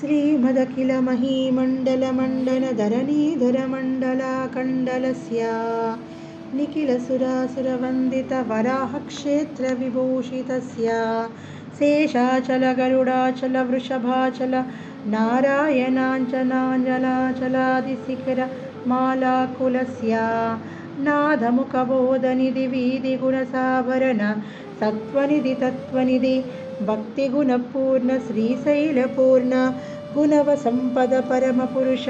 श्रीमदखिलमहीमण्डलमण्डनधरणीधरमण्डलाकण्डलस्य निखिलसुरासुरवन्दितवराहक्षेत्रविभूषितस्य शेषाचलगरुडाचलवृषभाचल नारायणाञ्जनाञ्जलाचलादिशिखरमालाकुलस्य नादमुखबोधनिधिवीधिगुणसाभरण सत्त्वनिधि तत्त्वनिधि भक्तिगुणपूर्ण श्रीशैलपूर्ण गुणवसम्पद परमपुरुष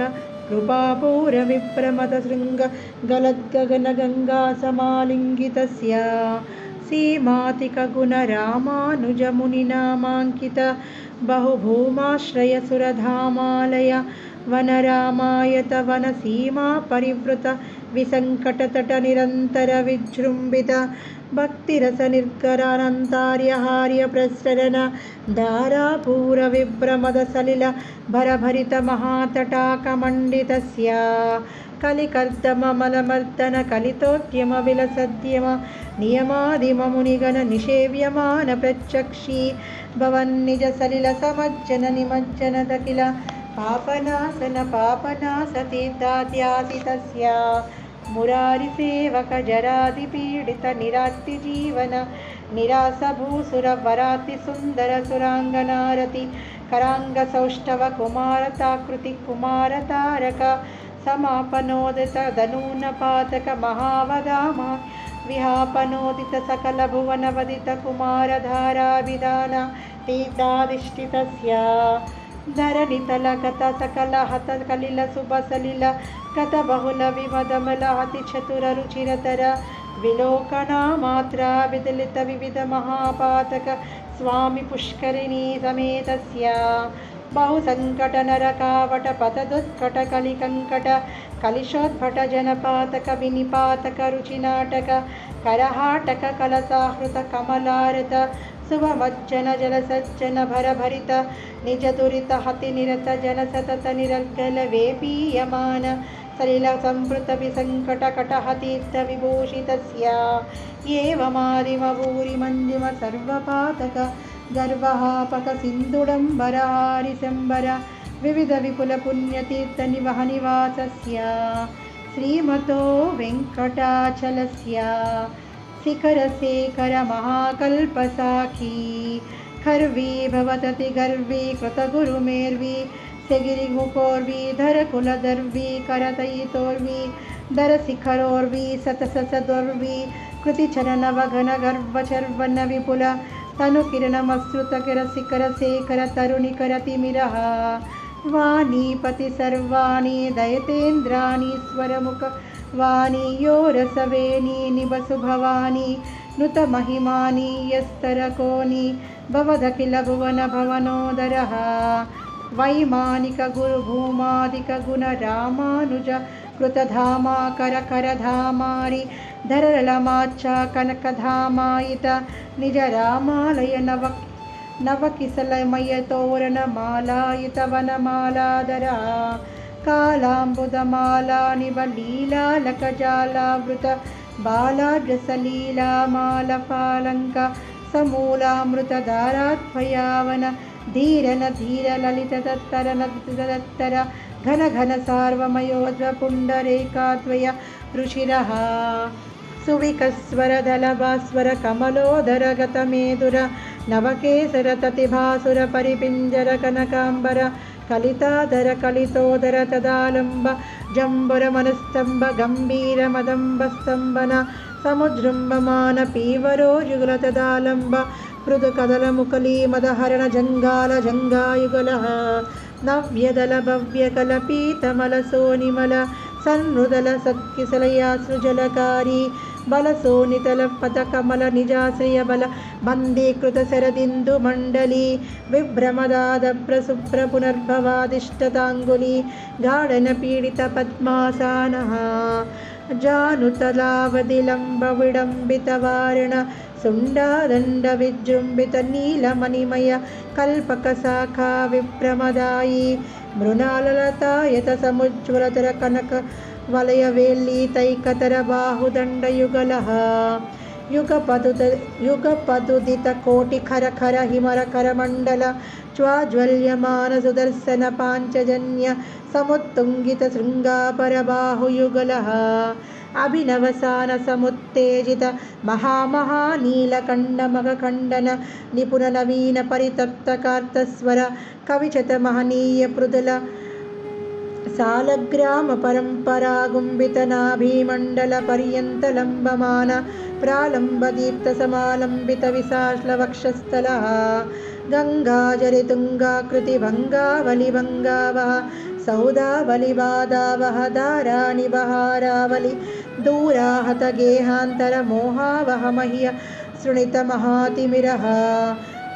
कृपापूरविप्रमदशृङ्गगलद्गगनगङ्गासमालिङ्गितस्य सीमातिकगुणरामानुजमुनिनामाङ्कित बहुभूमाश्रयसुरधामालय वनरामायत वनसीमा परिवृत विसङ्कटतटनिरन्तरविजृम्भित भक्तिरसनिर्गरानन्तार्यहार्यप्रसरण धारापूरविभ्रमदसलिल भरभरितमहातटाकमण्डितस्य कलिकर्दममलमर्दनकलितोद्यमविलसद्यम नियमादिममुनिगणनिषेव्यमानप्रचक्षी भवन्निजसलिलसमज्जननिमज्जनदखिल पापनासन पापनासतीर्थाद्यासितस्य मुरारिसेवकजरादिपीडितनिरात्तिजीवन निरासभूसुरवरातिसुन्दरसुराङ्गनारति कराङ्गसौष्ठवकुमारताकृतिकुमारतारक समापनोदितधनूनपातकमहावदाम विहापनोदितसकलभुवनवदितकुमारधाराभिधान तीर्थाधिष्ठितस्य धरणितलकतसकलहतकलिलसुभसलिल कतबहुलविमदमलहतिचतुररुचिरतर विलोकनामात्रा विदलितविविधमहापातक स्वामि पुष्करिणी समेतस्य बहुसङ्कटनरकावटपतदुत्कटकलिकङ्कट कलिशोद्भटजनपातकविनिपातकरुचिनाटक करहाटककलसाहृतकमलारत शुभमज्जनजलसज्जनभरभरित निजदुरितहतिनिरतजनसततनिरर्गलवेपीयमान सलिलसम्पृतविसङ्कटकटहतीर्थविभूषितस्य एवमादिमभूरिमञ्जिम सर्वपातक गर्वहापकसिन्धुडम्बरहारिशम्बर विविधविपुलपुण्यतीर्थनिवहनिवासस्य, श्रीमतो वेङ्कटाचलस्य, शिखरशेखरमहाकल्पसाखी, खर्वी भवतति गर्वी, कृतगुरुमेर्वी सगिरिमुखोर्वी धरकुलदर्वी, करतयितोर्वी दरशिखरोर्वी सतससदोर्वी कृतिचरणवघनगर्वचर्वणविपुल तनुकिरणमश्रुतकिरशिखरशेखरतरुणिकरतिमिरः वाणीपति सर्वाणि दयतेन्द्राणीश्वरमुख वाणी यो रसवेणी निवसुभवानी नुतमहिमानि यस्तरकोनि भवदखिलभुवनभवनोदरः। वैमानिकगुरुभूमादिकगुणरामानुज కృతధామా కరకరధామారి ధరళమాచ కనకధామాయిత నిజరామాలయ నవ నవకిసలమయ తోరణమాలాయిత వనమాలాధర కాళాంబుదమాలా నివలీలాలకజాలావృత బాలాజసలీలామాలపాలంక సమూలామృతధారాద్వయావన ధీరన ధీరలలిత దత్తర सुविकस्वरदलभास्वर कमलोदरगतमेदुर नवकेसरततिभासुर परिपिञ्जर कनकाम्बर कलिताधर कलितोदर तदालम्ब जम्बुरमनस्तम्भ गम्भीरमदम्बस्तम्भन समुजृम्भमान पीवरो युगलतदालम्ब मृदुकदलमुकलीमदहरणजङ्गालजङ्गायुगलः नव्यदलभव्यकलपीतमलसोनिमल सन्नुदलसत्किसलयासृजलकारी। बलसोनितलपदकमलनिजाश्रयबल बन्दीकृतशरदिन्दुमण्डली विभ्रमदादभ्रसुभ्रपुनर्भवादिष्टताङ्गुली गाढनपीडितपद्मासानः जानुतलावधिलम्बविडम्बितवारण सुण्डादण्डविजृम्बितनीलमणिमय कल्पकशाखा विभ्रमदायी मृणाललतायतसमुज्ज्वलतर कनक वलयवेल्लीतैकतर बाहुदण्डयुगलः युगपदुत युगपदुदितकोटिखरखर हिमरकरमण्डल ज्वाज्वल्यमान सुदर्शन पाञ्चजन्य समुत्तुङ्गितशृङ्गापरबाहुयुगलः अभिनवसानसमुत्तेजित महामहानीलकण्डमखण्डन निपुणनवीनपरितप्तकार्तस्वर कविशतमहनीयपृदुल सालग्रामपरम्परागुम्बितनाभीमण्डलपर्यन्तलम्बमान प्रालम्बदीप्तसमालम्बितविशाश्लवक्षस्थलः। गङ्गाजरितुङ्गाकृतिभङ्गावलिभङ्गावः सौदावलिवादावः दाराणि बहारावलि दूराहतगेहान्तरमोहावह मह्य शृणितमहातिमिरः।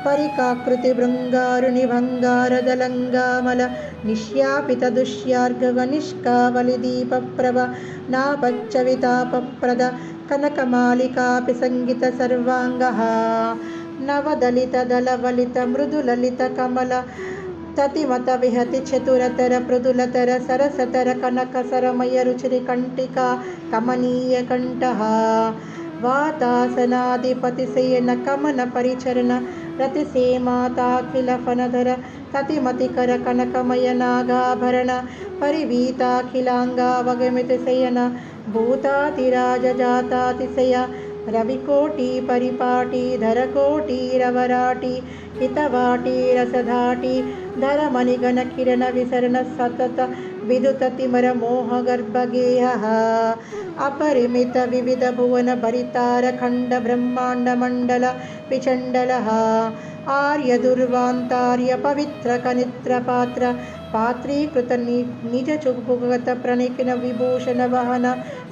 परिकाकृतिभृङ्गारुणिभङ्गारदलङ्गामल निश्यापितदुष्यार्गवनिष्कावलिदीपप्रभ नापच्चवितापप्रद कनकमालिकापि सङ्गितसर्वाङ्गः नवदलितदलवलितमृदुललितकमल ततिमतविहति चतुरतर मृदुलतर सरसतर कनकसरमय रुचिरिकण्टिका कमनीयकण्ठः वातासनाधिपतिशयन कमन परिचरण रतिसेमाताखिलफनधर ततिमतिकर कनकमय नागाभरण परिवीताखिलाङ्गावगमितिशयन भूतातिराजजातातिशय रविकोटि परिपाटी धरकोटीरवराटी हितवाटी रसधाटी धरमणिगणकिरण विसरण सतत विदुततिमरमोहगर्भगेहः अपरिमित विविध भुवन भरितारखण्ड ब्रह्माण्डमण्डल विचण्डलः आर्यदुर्वान्तार्य पवित्र कनित्रपात्र पात्रीकृत निजचुभुगत प्रणिकिन विभूषण वहन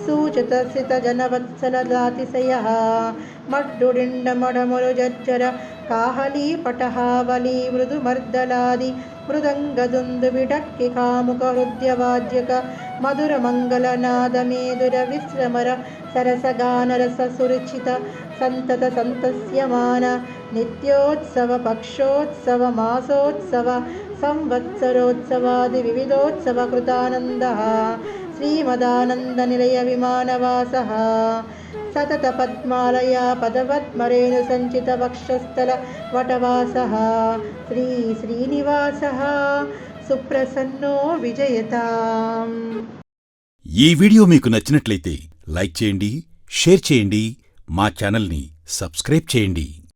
सूचित सितजनवत्सलदातिशयः मड्डुडिण्डमडमुरुजज्जर काहली पटहावली मृदुमर्दलादि मृदङ्गदुन्दुबिडक्किकामुकहृद्यवाद्यक मधुरमङ्गलनादमेधुरविश्रमर सरसगानरससुरुचित सन्तत सन्तस्यमान नित्योत्सव पक्षोत्सव मासोत्सव संवत्सरोत्सवादिविविधोत्सवकृतानन्दः श्रीमदानन्दनिलयविमानवासः सततपद्मालया पदपद्मरेणुसञ्चितवक्षस्थलवटवासः श्रीश्रीनिवासः సుప్రసన్నో విజయతాం ఈ వీడియో మీకు నచ్చినట్లయితే లైక్ చేయండి షేర్ చేయండి మా ఛానల్ని సబ్స్క్రైబ్ చేయండి